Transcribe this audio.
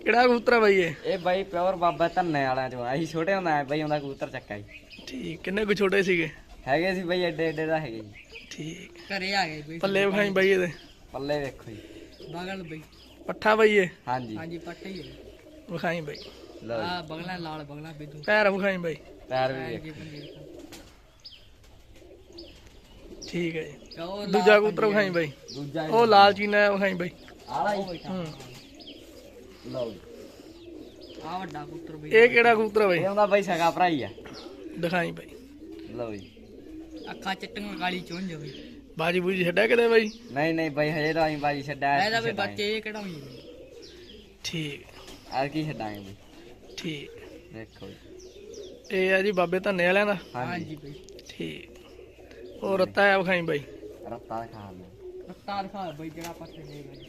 ਕਿਹੜਾ ਕਬੂਤਰ ਆ ਬਾਈ ਇਹ? ਇਹ ਬਾਈ ਪਿਓਰ ਬਾਬਾ ਧੰਨੇ ਵਾਲਿਆਂ ਚੋਂ ਅਸੀਂ ਛੋਟੇ ਹੁੰਦਾ ਆਏ ਬਾਈ ਉਹਦਾ ਕਬੂਤਰ ਚੱਕਾ ਜੀ। ਠੀਕ ਕਿੰਨੇ ਕੁ ਛੋਟੇ ਸੀਗੇ? ਹੈਗੇ ਸੀ ਬਾਈ ਐਡੇ ਐਡੇ ਦਾ ਹੈਗੇ ਜੀ। ਠੀਕ। ਘਰੇ ਆ ਗਏ ਬਈ। ਪੱਲੇ ਵਿਖਾਈ ਬਾਈ ਇਹਦੇ। ਪੱਲੇ ਵੇਖੋ ਜੀ। ਬਗਲ ਬਈ। ਪੱਠਾ ਬਾਈ ਇਹ? ਹਾਂਜੀ। ਹਾਂਜੀ ਪੱਟੇ ਹੀ ਹੈ। ਵਿਖਾਈ ਬਾਈ। ਲਓ ਜੀ। ਆ ਬਗਲਾ ਲਾਲ ਬਗਲਾ ਬਿੱਦੂ ਪੈਰ ਵਿਖਾਈ ਬਾਈ। ਪੈਰ ਵੀ ਵੇਖੋ। ਠੀਕ ਹੈ ਜੀ। ਦੂਜਾ ਕਬੂਤਰ ਵਿਖਾਈ ਬਾਈ। ਦੂਜਾ ਉਹ ਲਾਲ ਚੀਨਾ ਵਿਖਾਈ ਬਾਈ। ਆਲਾ ਜੀ ਹੂੰ। ਲਓ ਜੀ। ਆ ਵੱਡਾ ਕਬੂਤਰ ਬਈ। ਇਹ ਕਿਹੜਾ ਕਬੂਤਰ ਆ ਬਾਈ? ਇਹ ਹੁੰਦਾ ਬਾਈ ਸਗਾ ਭਰਾ ਹੀ ਆ। ਦਿਖਾਈ ਬਾਈ। ਲਓ ਜੀ। ਅੱਖਾਂ ਚਿੱਟੀਆਂ ਕਾਲੀ ਚੁੰਝ ਬਈ। ਬਾਜੀ ਬੂਜੀ ਛੱਡਿਆ ਕਿਤੇ ਬਾਈ? ਨਹੀਂ ਨਹੀਂ ਬਾਈ ਹਜੇ ਤਾਂ ਅਸੀਂ ਬਾਜੀ ਛੱਡਿਆ ਇਹਦਾ ਵੀ ਬੱਚੇ ਇਹ ਕਿਹੜਾ ਹੋਈ ਠੀਕ। ਆ ਕੀ ਛੱਡਾਂਗੇ ਬਈ? ਠੀਕ। ਦੇਖੋ ਜੀ। ਇਹ ਆ ਜੀ ਬਾਬੇ ਧੰਨੇ ਵਾਲਿਆਂ ਦਾ। ਹਾਂਜੀ ਹਾਂਜੀ ਬਈ। ਠੀਕ। ਉਹ ਰੱਤਾ ਆ ਵਿਖਾਈ ਬਾਈ। ਰੱਤਾ ਖਾ ਲਓ ਰਫਤਾਰ ਖਾ ਬਈ ਜਿਹੜਾ ਪਾਸੇ ਦੇ ਬਈ।